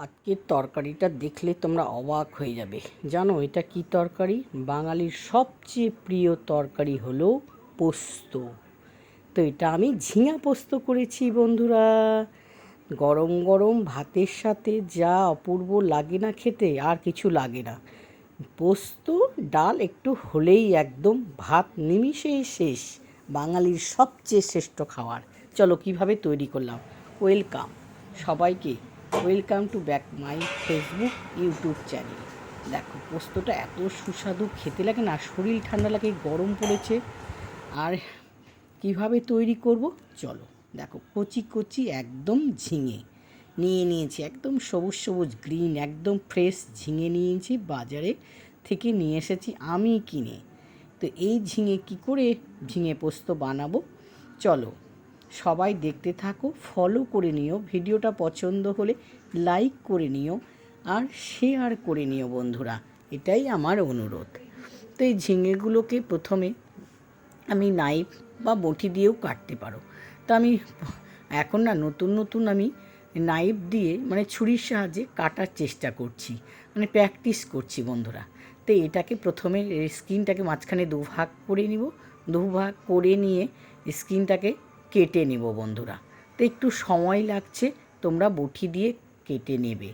আজকের তরকারিটা দেখলে তোমরা অবাক হয়ে যাবে। জানো, এটা কি তরকারি? বাঙালির সবচেয়ে প্রিয় তরকারি হলো পোস্ত। তো এটা আমি ঝিঙা পোস্ত করেছি, বন্ধুরা। গরম গরম ভাতের সাথে যা অপূর্ব লাগে না খেতে, আর কিছু লাগে না। পোস্ত, ডাল একটু হলেই একদম, ভাত নিমিষেই শেষ, বাঙালির সবচেয়ে শ্রেষ্ঠ খাবার। চলো, কীভাবে তৈরি করলাম? ওয়েলকাম সবাইকে। Welcome to back my Facebook YouTube channel দেখো, পোস্তটা এত সুস্বাদু, খেতে লাগে না, শরীর ঠান্ডা লাগে, গরম পড়েছে। আর কীভাবে তৈরি করব? চলো, দেখো, কচি কচি একদম ঝিঙে নিয়ে নিয়েছি, একদম সবুজ সবুজ গ্রিন একদম ফ্রেশ ঝিঙে নিয়েছি, বাজারে থেকে নিয়ে এসেছি আমি কিনে। তো এই ঝিঙে কি করে ঝিঙে পোস্ত বানাবো? চলো সবাই দেখতে থাকো ফলো করে নিও, ভিডিওটা পছন্দ হলে লাইক করে নিও আর শেয়ার করে নিও বন্ধুরা, এটাই আমার অনুরোধ। তো এই ঝিঙেগুলোকে প্রথমে আমি নাইফ বা বটি দিয়েও কাটতে পারো। তো আমি এখন না নতুন নতুন আমি নাইফ দিয়ে মানে ছুরির সাহায্যে কাটার চেষ্টা করছি মানে প্র্যাকটিস করছি বন্ধুরা। তো এটাকে প্রথমে স্কিনটাকে মাঝখানে দুভাগ করে নিব, দুভাগ করে নিয়ে স্কিনটাকে কেটে নেব বন্ধুরা। তো একটু সময় লাগছে, তোমরা বটি দিয়ে কেটে নেবে।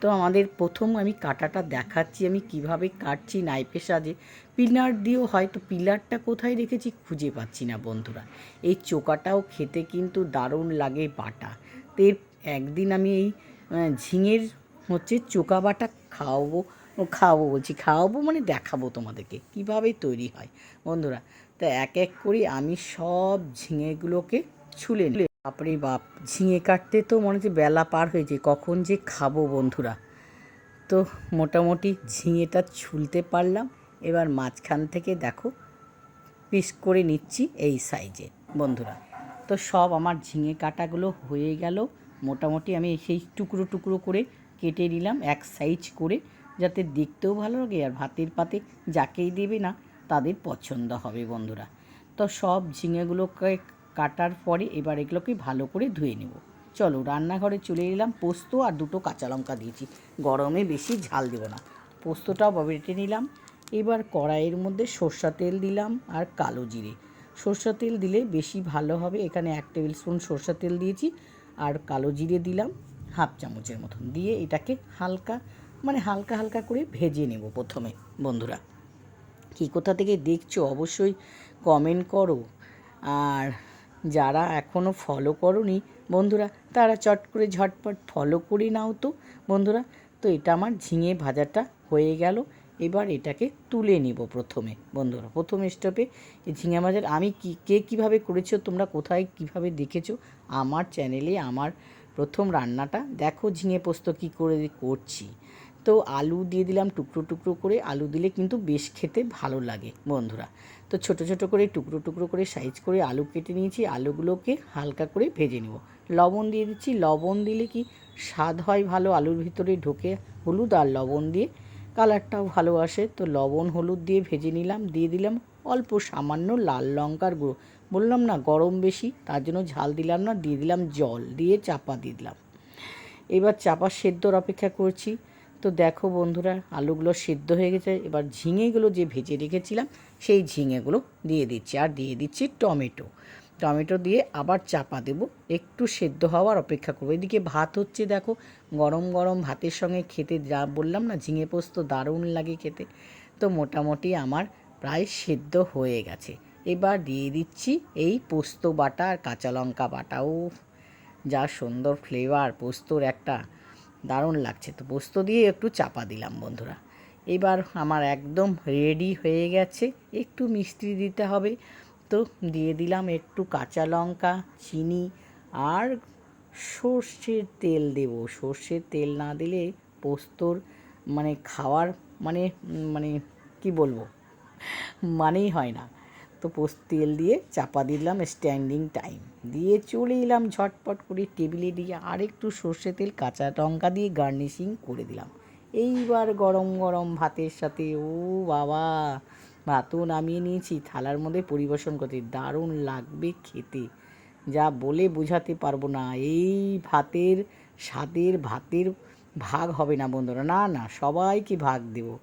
তো আমাদের প্রথম আমি কাটাটা দেখাচ্ছি, আমি কীভাবে কাটছি, নাইফের সাজে পিলার দিয়েও হয়তো পিলারটা কোথায় রেখেছি খুঁজে পাচ্ছি না বন্ধুরা। এই চোকাটাও খেতে কিন্তু দারুণ লাগে বাটা। তো একদিন আমি এই ঝিঙের হচ্ছে চোকা বাটা খাওয়াবো খাওয়াবো বলছি, খাওয়াবো মানে দেখাবো তোমাদেরকে কীভাবে তৈরি হয়। বন্ধুরা, তো এক এক করে আমি সব ঝিঙেগুলোকে ছুলে নিই বাপরে বাপ, ঝিঙে কাটতে তো মনে হচ্ছে বেলা পার হয়েছে, কখন যে খাব বন্ধুরা। তো মোটামুটি ঝিঙেটা ছুলতে পারলাম, এবার মাঝখান থেকে দেখো, পিস করে নিচ্ছি এই সাইজে, বন্ধুরা। তো সব আমার ঝিঙে কাটাগুলো হয়ে গেল, মোটামুটি আমি সেই টুকরো টুকরো করে কেটে নিলাম এক সাইজ করে, যাতে দেখতেও ভালো লাগে আর ভাতের পাতে যাকেই দেবে না, তাদের পছন্দ হবে বন্ধুরা। তো সব ঝিঙেগুলোকে কাটার পরে এবার এগুলোকে ভালো করে ধুয়ে নেব। চলো রান্নাঘরে চলে এলাম, পোস্ত আর দুটো কাঁচা লঙ্কা দিয়েছি। গরমে বেশি ঝাল দেবো না। পোস্তটাও বেটে নিলাম। এবার কড়াইয়ের মধ্যে সর্ষা তেল দিলাম আর কালো জিরে। সর্ষা তেল দিলে বেশি ভালো হবে। এখানে এক টেবিল স্পুন সর্ষা তেল দিয়েছি আর কালো জিরে দিলাম। হাফ চামচের মতন দিয়ে এটাকে হালকা মানে হালকা হালকা করে ভেজে নেব প্রথমে, বন্ধুরা। কি কোথা থেকে দেখছ অবশ্যই কমেন্ট করো। আর যারা এখনও ফলো করনি, বন্ধুরা, তারা চট করে ঝটপট ফলো করে নাও তো, বন্ধুরা। তো এটা আমার ঝিঙে ভাজাটা হয়ে গেল, এবার এটাকে তুলে নিব প্রথমে, বন্ধুরা। প্রথম স্টেপে এই ঝিঙে ভাজার আমি কি, কে কীভাবে করেছ, তোমরা কোথায় কীভাবে দেখেছ, আমার চ্যানেলে আমার প্রথম রান্নাটা, দেখো ঝিঙে পোস্ত কী করে করছি। তো আলু দিয়ে দিলাম টুকরো টুকরো করে, আলু দিলে কিন্তু বেশ খেতে ভালো লাগে বন্ধুরা। তো ছোট ছোট করে টুকরো টুকরো করে সাইজ করে আলু কেটে নিয়েছি, আলুগুলোকে হালকা করে ভেজে নেব। লবণ দিয়ে দিচ্ছি, লবণ দিলে কি স্বাদ হয় ভালো, আলুর ভিতরে ঢোকে হলুদ, আর লবণ দিয়ে কালারটাও ভালো আসে। তো লবণ, হলুদ দিয়ে ভেজে নিলাম, দিয়ে দিলাম অল্প সামান্য লাল লঙ্কার গুঁড়ো। বললাম, না, গরম বেশি, তার জন্য ঝাল দিলাম না। দিয়ে দিলাম জল, দিয়ে চাপা দিয়ে দিলাম। এবার চাপা সেদ্ধর অপেক্ষা করছি। তো দেখো বন্ধুরা, আলুগুলো সেদ্ধ হয়ে গেছে। এবার ঝিঙেগুলো যে ভেজে রেখেছিলাম, সেই ঝিঙেগুলো দিয়ে দিচ্ছি। আর দিয়ে দিচ্ছি টমেটো। টমেটো দিয়ে আবার চাপা দেবো। একটু সেদ্ধ হওয়ার অপেক্ষা করব। এদিকে ভাত হচ্ছে দেখো, গরম গরম ভাতের সঙ্গে খেতে যা বললাম না, ঝিঙে পোস্ত দারুণ লাগে খেতে। তো মোটামুটি আমার প্রায় সেদ্ধ হয়ে গেছে। এবার দিয়ে দিচ্ছি এই পোস্ত বাটা আর কাঁচা লঙ্কা বাটাও যা সুন্দর ফ্লেভার পোস্তর একটা দারুণ লাগছে। তো পোস্ত দিয়ে একটু চাপা দিলাম বন্ধুরা। এবার আমার একদম রেডি হয়ে গেছে। একটু মিষ্টি দিতে হবে। তো দিয়ে দিলাম একটু কাঁচা লঙ্কা, চিনি আর সর্ষের তেল দেব। সর্ষের তেল না দিলে পোস্তর মানে খাওয়ার মানে মানে কি বলব, মানেই হয় না। তো পোস্ত তেল দিয়ে চাপা দিলাম স্ট্যান্ডিং টাইম দিয়ে চলে এলাম ঝটপট করে টেবিলে দিয়ে আরেকটু সর্ষে তেল, কাঁচা লঙ্কা দিয়ে গার্নিশিং করে দিলাম। এইবার গরম গরম ভাতের সাথে, ও বাবা! ভাতও নামিয়ে নিয়েছি, থালার মধ্যে পরিবেশন করতে দারুণ লাগবে খেতে। যা বলে বোঝাতে পারব না। এই ভাতের স্বাদের, ভাতের ভাগ হবে না বন্ধুরা। না না, সবাইকে ভাগ দেবো।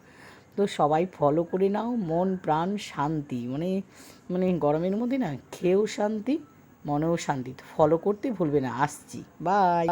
তো সবাই ফলো করে নাও। মন, প্রাণ শান্তি। মানে মানে গরমের মধ্যে না, খেয়েও শান্তি, মনেও শান্তি। ফলো করতে ভুলবে না। আসছি। বাই